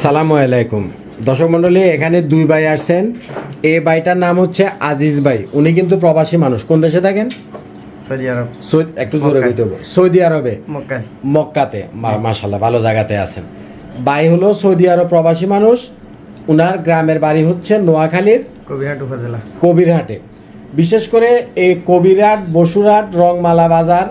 আসসালামু আলাইকুম। দর্শক মণ্ডলী এখানে দুই ভাই আসছেন। এ ভাইটার নাম হচ্ছে আজিজ ভাই। উনি কিন্তু প্রবাসী মানুষ। কোন দেশে থাকেন? সৌদি আরব। সৌদি একটু জোরে কইতে হবে সৌদি আরবে? মক্কাতে। মাশাল্লাহ ভালো জায়গাতে আছেন। ভাই হলো সৌদি আরব প্রবাসী মানুষ। উনার গ্রামের বাড়ি হচ্ছে নোয়াখালীর কবিরহাট উপজেলা। কবিরহাটে। বিশেষ করে এই কবিরহাট বসুরহাট রংমালা বাজার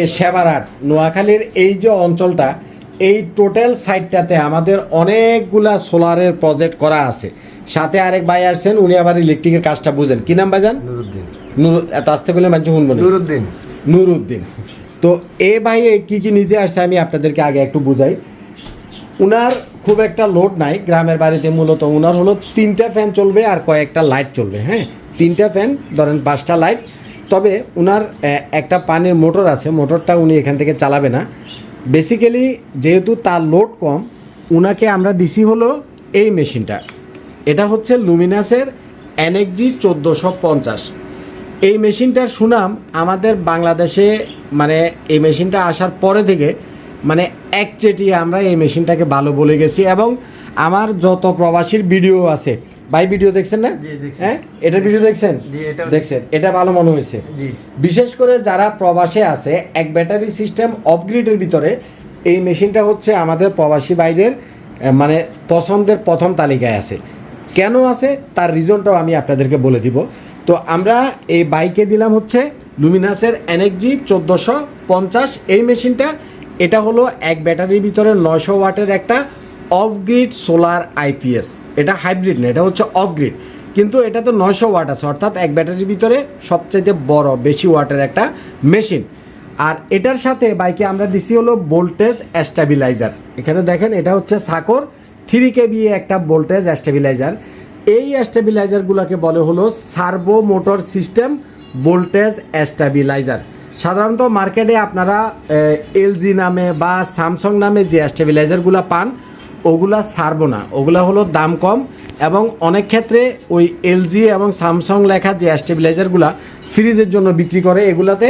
এ সেবারহাট নোয়াখালীর এই যে অঞ্চলটা এই টোটাল সাইটটাতে আমাদের অনেকগুলা সোলারের প্রজেক্ট করা আছে। সাথে আরেক ভাই আসছেন উনি আবার ইলেকট্রিকের কাজটা বুঝেন। কি নাম ভাইজান? নুরুদ্দিন। নুর এত আসতে করলে মানুষ শুনব নুরুদ্দিন। নুরুদ্দিন। তো এ ভাই কি কি নিতে আসছে আমি আপনাদেরকে আগে একটু বুঝাই। উনার খুব একটা লোড নাই গ্রামের বাড়িতে মূলত উনার হলো তিনটা ফ্যান চলবে আর কয়েকটা লাইট চলবে হ্যাঁ? তিনটা ফ্যান ধরেন পাঁচটা লাইট তবে উনার একটা পানির মোটর আছে মোটরটা উনি এখান থেকে চালাবে না। বেসিক্যালি যেহেতু তার লোড কম, উনাকে আমরা দিছি হলো এই মেশিনটা। এটা হচ্ছে লুমিনাসের এনএক্সজি চোদ্দোশো পঞ্চাশ। এই মেশিনটার সুনাম আমাদের বাংলাদেশে মানে এই মেশিনটা আসার পরে থেকে মানে একচেটিয়ে আমরা এই মেশিনটাকে ভালো বলে গেছি এবং আমার যত প্রবাসীর ভিডিও আছে ভাই ভিডিও দেখছেন না? হ্যাঁ? এটার ভিডিও দেখছেন? দেখছেন? এটা ভালো মনে হয়েছে। বিশেষ করে যারা প্রবাসে আছে এক ব্যাটারি সিস্টেম অপগ্রেডের ভিতরে এই মেশিনটা হচ্ছে আমাদের প্রবাসী ভাইদের মানে পছন্দের প্রথম তালিকায় আছে। কেন আছে? তার রিজনটাও আমি আপনাদেরকে বলে দিব। তো আমরা এই বাইকে দিলাম হচ্ছে লুমিনাসের এনএক্সজি চোদ্দোশো পঞ্চাশ। এই মেশিনটা এটা হলো এক ব্যাটারির ভিতরে নয়শো ওয়াটের একটা অফগ্রিড সোলার আইপিএস এটা হাইব্রিড না, এটা হচ্ছে অফগ্রিড কিন্তু এটাতে নয়শো ওয়াট আছে, অর্থাৎ এক ব্যাটারির ভিতরে সবচাইতে বড়, বেশি ওয়াটের একটা মেশিন আর এটার সাথে বাইকে আমরা দিছি হলো ভোল্টেজ স্ট্যাবিলাইজার এখানে দেখেন, এটা হচ্ছে সাকর থ্রি কেবি একটা ভোল্টেজ স্ট্যাবিলাইজার এই স্ট্যাবিলাইজারগুলোকে বলে হলো servo motor system voltage stabilizer সাধারণত মার্কেটে আপনারা এলজি নামে বা স্যামসং নামে যে স্ট্যাবিলাইজারগুলো পান ওগুলা সারবো না। ওগুলা হলো দাম কম এবং অনেক ক্ষেত্রে ওই এলজি এবং স্যামসং লেখা যে স্টেবিলাইজারগুলা ফ্রিজের জন্য বিক্রি করে, এগুলাতে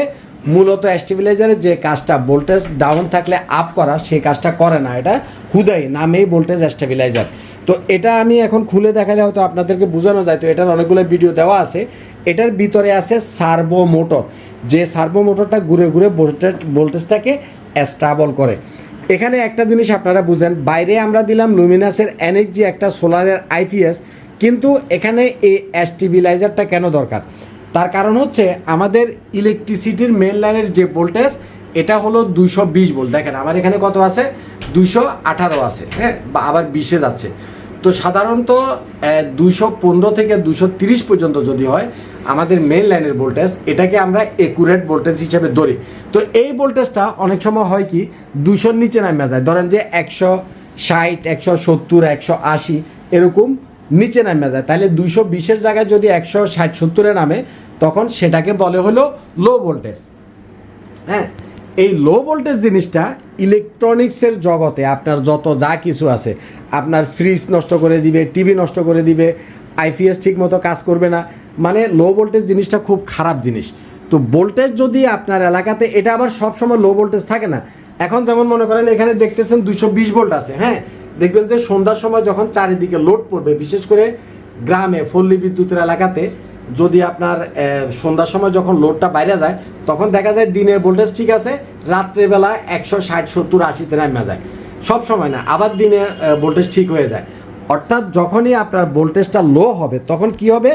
মূলত স্টেবিলাইজারের যে কাজটা ভোল্টেজ ডাউন থাকলে আপ করা সেই কাজটা করে না। এটা হুদাই, নামেই ভোল্টেজ স্টেবিলাইজার তো এটা আমি এখন খুলে দেখালে হয়তো আপনাদেরকে বোঝানো যায়। তো এটার অনেকগুলো ভিডিও দেওয়া আছে। এটার ভিতরে আছে সার্ভো মোটর যে সার্ভো মোটরটা ঘুরে ঘুরে ভোল্টেজ ভোল্টেজটাকে স্টাবল করে। এখানে একটা জিনিস আপনারা বুঝেন, বাইরে আমরা দিলাম লুমিনাসের এনার্জি একটা সোলারের আইপিএস কিন্তু এখানে এই অ্যাস্টিবিলাইজারটা কেন দরকার? তার কারণ হচ্ছে আমাদের ইলেকট্রিসিটির মেন লাইনের যে ভোল্টেজ এটা হলো দুইশো বিশ ভোল্ট দেখেন, আমার এখানে কত আছে? দুইশো আঠারো আছে হ্যাঁ? বা আবার বিশে যাচ্ছে। তো সাধারণত দুইশো পনেরো থেকে দুশো তিরিশ পর্যন্ত যদি হয়, আমাদের মেন লাইনের ভোল্টেজ এটাকে আমরা একুরেট ভোল্টেজ হিসেবে ধরি। তো এই ভোল্টেজটা অনেক সময় হয় কি দুশোর নিচে নামে যায়। ধরেন যে একশো ষাট, একশো সত্তর, একশো আশি, এরকম নিচে নামে যায়। তাহলে দুইশো বিশের জায়গায় যদি একশো ষাট, সত্তরে নামে, তখন সেটাকে বলে হলো লো ভোল্টেজ হ্যাঁ? এই লো ভোল্টেজ জিনিসটা ইলেকট্রনিক্সের জগতে আপনার যত যা কিছু আছে, আপনার ফ্রিজ নষ্ট করে দিবে টিভি নষ্ট করে দিবে আইপিএস ঠিক মতো কাজ করবে না মানে লো ভোল্টেজ জিনিসটা খুব খারাপ জিনিস। তো ভোল্টেজ যদি আপনার এলাকাতে, এটা আবার সবসময় লো ভোল্টেজ থাকে না। এখন যেমন মনে করেন এখানে দেখতেছেন দুশো বিশ ভোল্ট আছে হ্যাঁ? দেখবেন যে সন্ধ্যার সময় যখন চারিদিকে লোড পড়বে, বিশেষ করে গ্রামে, পল্লী বিদ্যুতের এলাকাতে যদি আপনার সন্ধ্যার সময় যখন লোডটা বাইরে যায়, তখন দেখা যায় দিনের ভোল্টেজ ঠিক আছে রাত্রেবেলা একশো ষাট, সত্তর, আশিতে নামা যায়। সব সময় না, আবার দিনে ভোল্টেজ ঠিক হয়ে যায়। অর্থাৎ যখনই আপনার ভোল্টেজটা লো হবে, তখন কি হবে?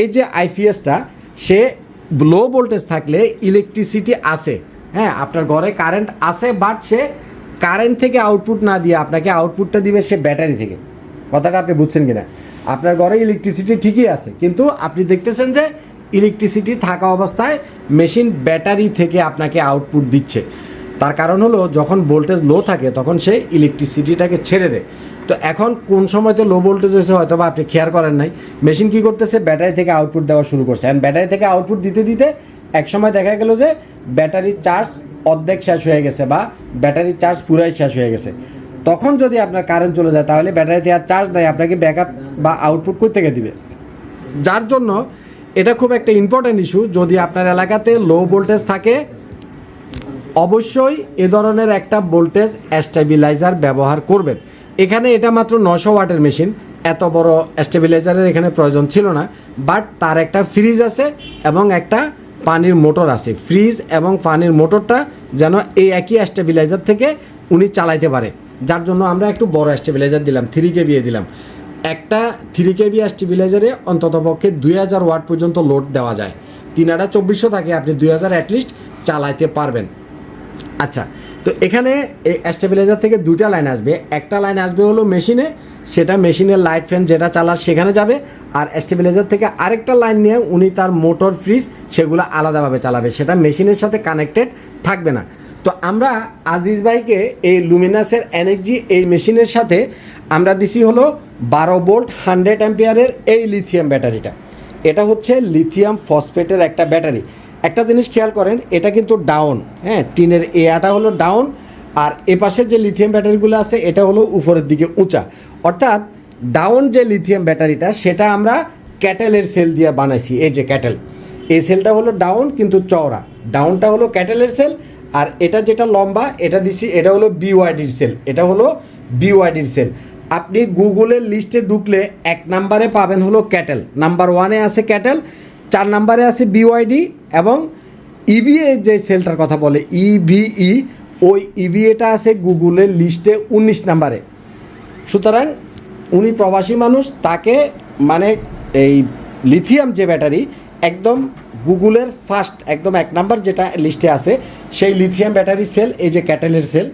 এই যে আইপিএসটা সে লো ভোল্টেজ থাকলে ইলেকট্রিসিটি আছে হ্যাঁ আপনার ঘরে কারেন্ট আছে বাট সে কারেন্ট থেকে আউটপুট না দিয়ে আপনাকে আউটপুটটা দিবে সে ব্যাটারি থেকে। কথাটা আপনি বুঝছেন কিনা? আপনার ঘরে ইলেকট্রিসিটি ঠিকই আছে, কিন্তু আপনি দেখতেছেন যে ইলেকট্রিসিটি থাকা অবস্থায় মেশিন ব্যাটারি থেকে আপনাকে আউটপুট দিচ্ছে। তার কারণ হলো, যখন ভোল্টেজ লো থাকে, তখন সে ইলেকট্রিসিটিটাকে ছেড়ে দেয়। তো এখন কোন সময়তে লো ভোল্টেজ হয়েছে হয়তো বা আপনি খেয়াল করেন নাই। মেশিন কি করতেছে? ব্যাটারি থেকে আউটপুট দেওয়া শুরু করছে। অ্যান্ড ব্যাটারি থেকে আউটপুট দিতে দিতে এক সময় দেখা গেল যে ব্যাটারির চার্জ অর্ধেক শেষ হয়ে গেছে বা ব্যাটারির চার্জ পুরাই শেষ হয়ে গেছে। তখন যদি আপনার কারেন্ট চলে যায়, তাহলে ব্যাটারিতে আর চার্জ নেয় আপনাকে ব্যাকআপ বা আউটপুট কোথা থেকে দিবে? যার জন্য এটা খুব একটা ইম্পর্ট্যান্ট ইস্যু যদি আপনার এলাকাতে লো ভোল্টেজ থাকে, অবশ্যই এ ধরনের একটা ভোল্টেজ স্টেবিলাইজার ব্যবহার করবেন। এখানে এটা মাত্র নশো ওয়াটের মেশিন এত বড় স্টেবিলাইজারের এখানে প্রয়োজন ছিল না বাট তার একটা ফ্রিজ আছে এবং একটা পানির মোটর আছে। ফ্রিজ এবং পানির মোটরটা যেন এই একই স্টেবিলাইজার থেকে উনি চালাইতে পারে। যার জন্য আমরা একটু বড় স্টেবিলাইজার দিলাম থ্রি কে দিলাম। একটা থ্রি কেবি স্টেবিলাইজারে অন্তত পক্ষে দুই হাজার ওয়াট পর্যন্ত লোড দেওয়া যায়। তিন হাজার চব্বিশশো থাকে আপনি দুই হাজার অ্যাটলিস্ট চালাইতে পারবেন। আচ্ছা তো এখানে এই স্টেবিলাইজার থেকে দুইটা লাইন আসবে। একটা লাইন আসবে হলো মেশিনে সেটা মেশিনের লাইট ফ্যান যেটা চালার সেখানে যাবে। আর স্টেবিলাইজার থেকে আরেকটা লাইন নিয়ে উনি তার মোটর ফ্রিজ সেগুলো আলাদাভাবে চালাবে। সেটা মেশিনের সাথে কানেক্টেড থাকবে না। তো আমরা আজিজ ভাইকে এই লুমিনাসের এনার্জি এই মেশিনের সাথে আমরা দিছি হলো বারো বোল্ট হান্ড্রেড অ্যাম্পিয়ারের এই লিথিয়াম ব্যাটারিটা। এটা হচ্ছে লিথিয়াম ফসফেটের একটা ব্যাটারি। একটা জিনিস খেয়াল করেন, এটা কিন্তু ডাউন হ্যাঁ টিনের এয়াটা হলো ডাউন আর এ এপাশের যে লিথিয়াম ব্যাটারিগুলো আছে, এটা হলো উপরের দিকে উঁচা। অর্থাৎ ডাউন যে লিথিয়াম ব্যাটারিটা, সেটা আমরা ক্যাটেলের সেল দিয়ে বানাইছি, এই যে ক্যাটেল এই সেলটা হলো ডাউন কিন্তু চওড়া। ডাউনটা হলো ক্যাটেলের সেল আর এটা যেটা লম্বা, এটা দিছি, এটা হলো বিওয়াইডির সেল এটা হলো বিওয়াইডির সেল আপনি গুগলের লিস্টে ঢুকলে এক নাম্বারে পাবেন হলো ক্যাটেল নাম্বার ওয়ানে আছে ক্যাটেল চার নাম্বারে আছে বিওয়াইডি এবং ইবিএ যে সেলটার কথা বলে ইভিই ওই ইভিএটা আছে গুগলের লিস্টে উনিশ নাম্বারে। সুতরাং উনি প্রবাসী মানুষ, তাকে মানে এই লিথিয়াম যে ব্যাটারি একদম গুগলের ফার্স্ট একদম এক নাম্বার যেটা লিস্টে আছে সেই লিথিয়াম ব্যাটারি সেল এই যে ক্যাটেলের সেল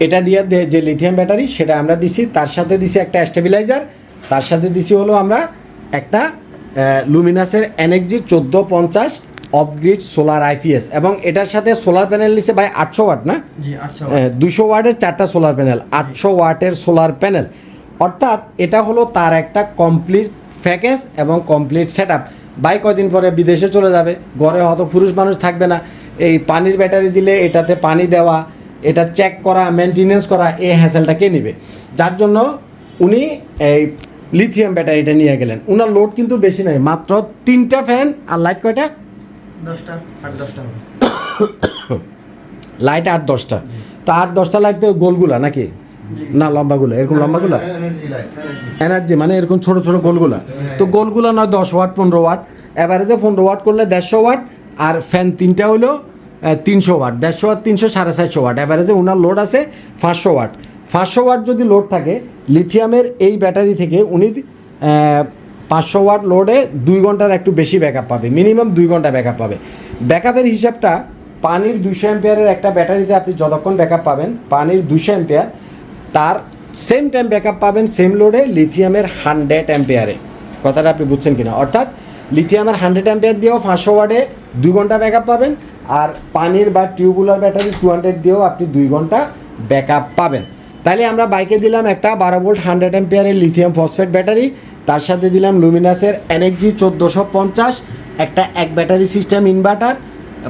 এটা দিয়ে যে লিথিয়াম ব্যাটারি সেটা আমরা দিছি তার সাথে দিছি একটা স্টেবিলাইজার তার সাথে দিছি হলো আমরা একটা লুমিনাসের এনএক্সজি চোদ্দ পঞ্চাশ অফগ্রিড সোলার আইপিএস এবং এটার সাথে সোলার প্যানেল নিছে ভাই আটশো ওয়াট না? দুশো ওয়াটের চারটা সোলার প্যানেল আটশো ওয়াটের সোলার প্যানেল অর্থাৎ এটা হলো তার একটা কমপ্লিট প্যাকেজ এবং কমপ্লিট সেট আপ বাই কদিন পরে বিদেশে চলে যাবে ঘরে হয়তো পুরুষ মানুষ থাকবে না। এই পানির ব্যাটারি দিলে এটাতে পানি দেওয়া এটা চেক করা মেনটেনেন্স করা এই হ্যাসেলটা কে নেবে? যার জন্য উনি এই লিথিয়াম ব্যাটারিটা নিয়ে গেলেন। উনার লোড কিন্তু বেশি নাই মাত্র তিনটা ফ্যান আর লাইট কয়টা? দশটা আট দশটা লাইট আট দশটা। তো আট দশটা লাইট তো গোলগুলা নাকি? না লম্বাগুলো এরকম লম্বাগুলো? এনার্জি মানে এরকম ছোট ছোট গোলগুলা। তো গোলগুলা নয় দশ ওয়াট পনেরো ওয়াট। অ্যাভারেজে পনেরো ওয়াট করলে দেড়শো ওয়াট আর ফ্যান তিনটা হলো তিনশো ওয়াট। দেড়শো ওয়াট তিনশো সাড়ে চারশো ওয়াট। অ্যাভারেজে ওনার লোড আছে পাঁচশো ওয়াট। পাঁচশো ওয়াট যদি লোড থাকে লিথিয়ামের এই ব্যাটারি থেকে উনি পাঁচশো ওয়াট লোডে দুই ঘণ্টার একটু বেশি ব্যাকআপ পাবে। মিনিমাম দুই ঘণ্টা ব্যাকআপ পাবে। ব্যাকআপের হিসাবটা পানির দুশো অ্যাম্পিয়ারের একটা ব্যাটারিতে আপনি যতক্ষণ ব্যাকআপ পাবেন পানির দুশো অ্যাম্পিয়ার তার সেম টাইম ব্যাকআপ পাবেন সেম লোডে লিথিয়ামের হান্ড্রেড অ্যাম্পিয়ারে কথাটা আপনি বুঝছেন কিনা? অর্থাৎ লিথিয়ামের হান্ড্রেড অ্যাম্পেয়ার দিয়েও পাঁচশো ওয়ার্ডে দুই ঘণ্টা ব্যাকআপ পাবেন, আর পানির বা টিউবুলার ব্যাটারি টু হান্ড্রেড দিয়েও আপনি দুই ঘণ্টা ব্যাকআপ পাবেন। তাহলে আমরা বাইকে দিলাম একটা বারো ভোল্ট হান্ড্রেড অ্যাম্পিয়ারের লিথিয়াম ফসফেট ব্যাটারি তার সাথে দিলাম লুমিনাসের এনএক্সজি চোদ্দোশো পঞ্চাশ, একটা এক ব্যাটারি সিস্টেম ইনভার্টার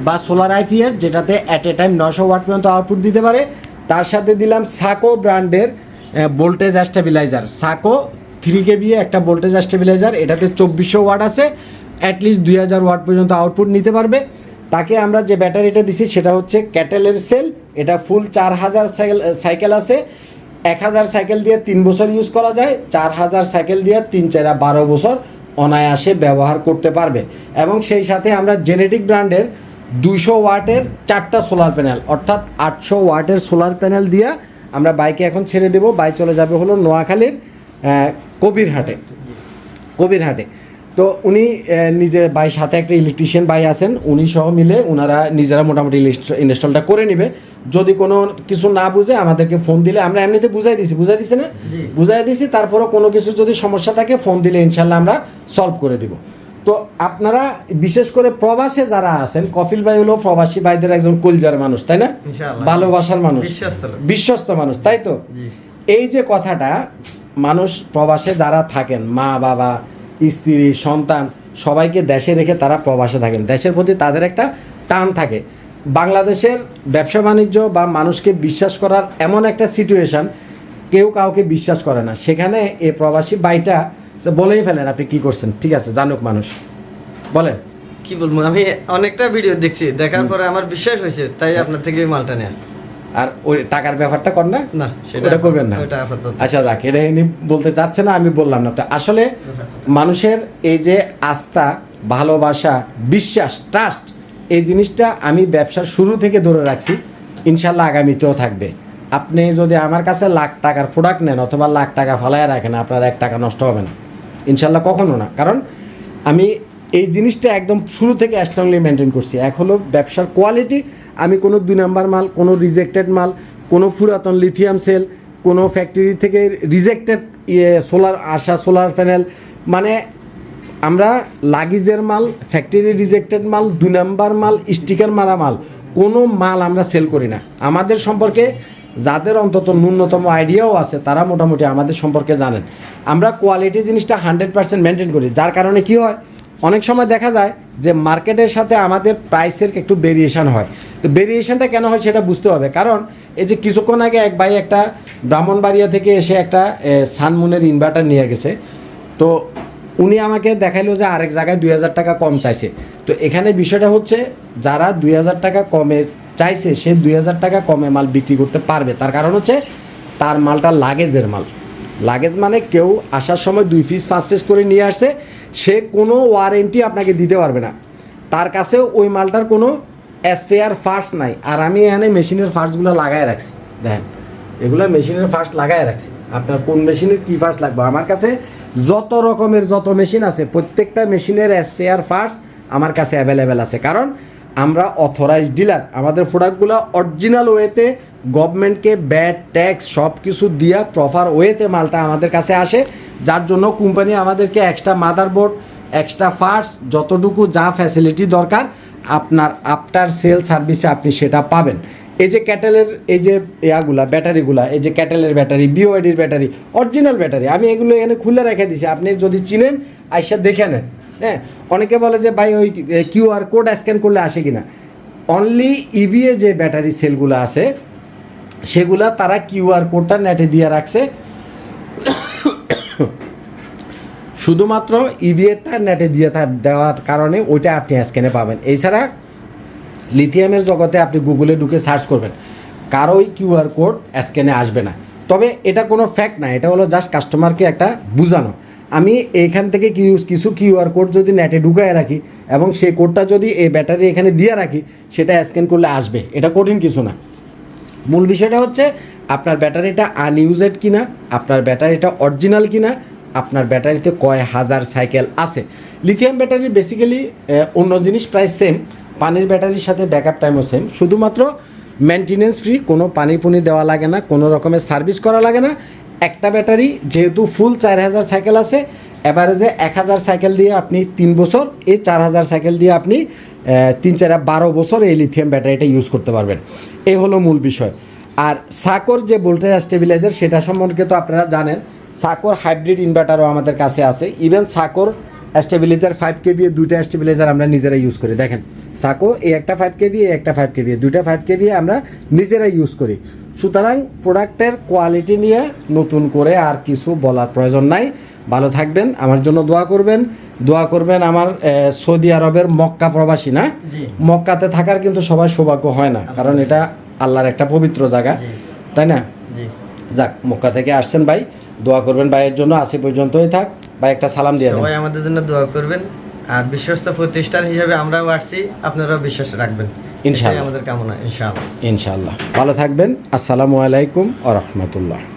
বা সোলার আইপিএস যেটাতে অ্যাট এ টাইম নশো ওয়াট পর্যন্ত আউটপুট দিতে পারে। তার সাথে দিলাম সাকো ব্র্যান্ডের voltage stabilizer Sako three KB একটা ভোল্টেজ স্টেবিলাইজার এটাতে চব্বিশশো ওয়াট আছে অ্যাটলিস্ট দুই হাজার ওয়াট পর্যন্ত আউটপুট নিতে পারবে। তাকে আমরা যে ব্যাটারিটা দিছি, সেটা হচ্ছে ক্যাটেলের সেল, এটা ফুল চার হাজার সাইকেল সাইকেল আছে। এক হাজার সাইকেল দিয়ে তিন বছর ইউজ করা যায়, চার হাজার সাইকেল দিয়ে তিন, চারা, বারো বছর অনায়াসে ব্যবহার করতে পারবে। এবং সেই সাথে আমরা জেনেটিক ব্র্যান্ডের দুইশো ওয়াটের চারটা সোলার প্যানেল অর্থাৎ আটশো ওয়াটের সোলার প্যানেল দিয়ে আমরা বাইকে এখন ছেড়ে দেবো। বাইক চলে যাবে হলো নোয়াখালীর কবিরহাটে। কবিরহাটে। তো উনি নিজে বাই সাথে একটা ইলেকট্রিশিয়ান বাই আছেন উনি সহ মিলে ওনারা নিজেরা মোটামুটি ইনস্টলটা করে নিবে। যদি কোনো কিছু না বুঝে আমাদেরকে ফোন দিলে আমরা এমনিতে বুঝাই দিছি বুঝাই দিছি না। বুঝাই দিছি তারপরেও কোনো কিছু যদি সমস্যা থাকে ফোন দিলে ইনশাল্লাহ আমরা সলভ করে দিব। তো আপনারা বিশেষ করে প্রবাসে যারা আছেন কফিল ভাই হলো প্রবাসী ভাইদের একজন কলজার মানুষ তাই না? ভালোবাসার মানুষ। বিশ্বস্ত মানুষ তাই তো? এই যে কথাটা মানুষ প্রবাসে যারা থাকেন মা বাবা স্ত্রী সন্তান সবাইকে দেশে রেখে তারা প্রবাসে থাকেন। দেশের প্রতি তাদের একটা টান থাকে। বাংলাদেশের ব্যবসা বাণিজ্য বা মানুষকে বিশ্বাস করার এমন একটা সিচুয়েশন কেউ কাউকে বিশ্বাস করে না। সেখানে এ প্রবাসী বাইটা বলেই ফেলেন আপনি কি করছেন। ঠিক আছে জানুক মানুষ। বলেন। কি বলব আমি অনেকটা ভিডিও দেখছি দেখার পরে আমার বিশ্বাস হয়েছে তাই আপনার থেকে মালটা নেয়া। আর ওই টাকার ব্যাপারটা কর না। না ওটা করবেন না। আচ্ছা যাক এটা ইনি বলতে চাচ্ছে না আমি বললাম না। তো আসলে মানুষের এই যে আস্থা ভালোবাসা বিশ্বাস ট্রাস্ট এই জিনিসটা আমি ব্যবসার শুরু থেকে ধরে রাখছি। ইনশাল্লাহ আগামীতেও থাকবে। আপনি যদি আমার কাছে লাখ টাকার প্রোডাক্ট নেন অথবা লাখ টাকা ফালায় রাখেন আপনার এক টাকা নষ্ট হবে না। ইনশাল্লাহ কখনো না। কারণ আমি এই জিনিসটা একদম শুরু থেকে স্ট্রংলি মেনটেন করছি। এক হলো ব্যবসার কোয়ালিটি আমি কোনো দুই নাম্বার মাল, কোনো রিজেক্টেড মাল, কোনো পুরাতন লিথিয়াম সেল কোনো ফ্যাক্টরি থেকে রিজেক্টেড ইয়ে সোলার আসা সোলার প্যানেল মানে আমরা লাগেজের মাল ফ্যাক্টরি রিজেক্টেড মাল, দুই নাম্বার মাল স্টিকার মারা মাল, কোনো মাল আমরা সেল করি না। আমাদের সম্পর্কে যাদের অন্তত ন্যূনতম আইডিয়াও আছে, তারা মোটামুটি আমাদের সম্পর্কে জানেন। আমরা কোয়ালিটি জিনিসটা হান্ড্রেড পার্সেন্ট মেনটেন করি। যার কারণে কি হয়? অনেক সময় দেখা যায় যে মার্কেটের সাথে আমাদের প্রাইসের একটু ভেরিয়েশান হয়। তো ভেরিয়েশানটা কেন হয় সেটা বুঝতে হবে। কারণ এই যে কিছুক্ষণ আগে এক ভাই একটা ব্রাহ্মণবাড়িয়া থেকে এসে একটা সানমুনের ইনভার্টার নিয়ে গেছে। তো উনি আমাকে দেখাইলো যে আরেক জায়গায় দুই হাজার টাকা কম চাইছে। তো এখানে বিষয়টা হচ্ছে, যারা দুই হাজার টাকা কমে চাইছে সে দুই হাজার টাকা কমে মাল বিক্রি করতে পারবে। তার কারণ হচ্ছে তার মালটা লাগেজের মাল। লাগেজ মানে কেউ আসার সময় দুই পিস, পাঁচ পিস করে নিয়ে আসছে, সে কোনো ওয়ারেন্টি আপনাকে দিতে পারবে না। তার কাছেও ওই মালটার কোনো স্পেয়ার ফার্টস নাই। আর আমি এখানে মেশিনের ফার্টসগুলো লাগায় রাখছি। দেখেন, এগুলো মেশিনের ফার্স্ট লাগায় রাখছি। আপনার কোন মেশিনের কী ফার্স্ট লাগবে? আমার কাছে যত রকমের যত মেশিন আছে, প্রত্যেকটা মেশিনের স্পেয়ার ফার্টস আমার কাছে অ্যাভেলেবেল আছে। কারণ আমরা ডিলার আমাদের প্রোডাক্টগুলো অরিজিনাল ওয়েতে গভর্নমেন্টকে ব্যাড ট্যাক্স সব কিছু দিয়া প্রপার ওয়েতে মালটা আমাদের কাছে আসে। যার জন্য কোম্পানি আমাদেরকে এক্সট্রা মাদারবোর্ড এক্সট্রা পার্টস যতটুকু যা ফ্যাসিলিটি দরকার, আপনার আফটার সেল সার্ভিসে আপনি সেটা পাবেন। এই যে ক্যাটেলের এই যে ইয়াগুলা ব্যাটারিগুলা এই যে ক্যাটেলের ব্যাটারি বিওআইডির ব্যাটারি অরিজিনাল ব্যাটারি আমি এগুলো এখানে খুলে রেখে দিছি। আপনি যদি চিনেন, আইসা দেখে নেন। হ্যাঁ? অনেকে বলে যে, ভাই, ওই কিউআর কোড স্ক্যান করলে আসে কিনা? অনলি ইভিএ যে ব্যাটারি সেলগুলো আছে, সেগুলা তারা কিউআর কোডটা নেটে দিয়ে রাখছে। শুধুমাত্র ইভিএরটা নেটে দিয়ে দেওয়ার কারণে ওইটা আপনি স্ক্যানে পাবেন। এছাড়া লিথিয়ামের জগতে আপনি গুগলে ঢুকে সার্চ করবেন, কারোই কিউআর কোড স্ক্যানে আসবে না। তবে এটা কোনো ফ্যাক্ট না, এটা হলো জাস্ট কাস্টমারকে একটা বোঝানো। আমি এইখান থেকে কিছু কিউআর কোড যদি নেটে ঢুকায় রাখি এবং সেই কোডটা যদি এই ব্যাটারি এখানে দিয়ে রাখি, সেটা স্ক্যান করলে আসবে। এটা কঠিন কিছু না। মূল বিষয়টা হচ্ছে, আপনার ব্যাটারিটা আনইউজেড কিনা, আপনার ব্যাটারিটা অরিজিনাল কিনা, আপনার ব্যাটারিতে কয় হাজার সাইকেল আছে। লিথিয়াম ব্যাটারি বেসিক্যালি অন্য জিনিস প্রায় সেম পানির ব্যাটারির সাথে ব্যাকআপ টাইমও সেম শুধুমাত্র মেনটেনেন্স ফ্রি কোনো পানি পুনি দেওয়া লাগে না, কোনো রকমের সার্ভিস করা লাগে না। একটা ব্যাটারি, যেহেতু ফুল চার হাজার সাইকেল আছে অ্যাভারেজে এক হাজার সাইকেল দিয়ে আপনি তিন বছর, এই চার হাজার সাইকেল দিয়ে আপনি তিন চার বারো বছর এই লিথিয়াম ব্যাটারিটা ইউজ করতে পারবেন। এই হলো মূল বিষয়। আর সাকর যে ভোল্টেজ স্টেবিলাইজার সেটা সম্পর্কে তো আপনারা জানেন, সাকর হাইব্রিড ইনভার্টারও আমাদের কাছে আছে। ইভেন সাকর স্টেবিলাইজার ফাইভ কেভি দুইটা স্টেবিলাইজার আমরা নিজেরা ইউজ করি। দেখেন, সাকো এই একটা ফাইভ কেভি এই একটা ফাইভ কেভি দুইটা ফাইভ কেভি আমরা নিজেরা ইউজ করি। সুতরাং প্রোডাক্টের কোয়ালিটি নিয়ে নতুন করে আর কিছু বলার প্রয়োজন নাই। ভালো থাকবেন আমার জন্য দোয়া করবেন। দোয়া করবেন আমার সৌদি আরবের মক্কা প্রবাসী না? মক্কাতে থাকার কিন্তু সবার সৌভাগ্য হয় না কারণ এটা আল্লাহর একটা পবিত্র জায়গা। তাই না? যাক মক্কা থেকে আসছেন ভাই দোয়া করবেন ভাইয়ের জন্য আসি পর্যন্তই থাক। ভাই একটা সালাম দিয়ে সবাই আমাদের জন্য দোয়া করবেন। আর বিশ্বস্ত প্রতিষ্ঠান হিসেবে আমরাও আসছি আপনারাও বিশ্বাস রাখবেন। ইনশাআল্লাহ। আমাদের কামনা ইনশাআল্লাহ। ইনশাআল্লাহ। ভালো থাকবেন। আসসালামু আলাইকুম আ রহমতুল্লাহ।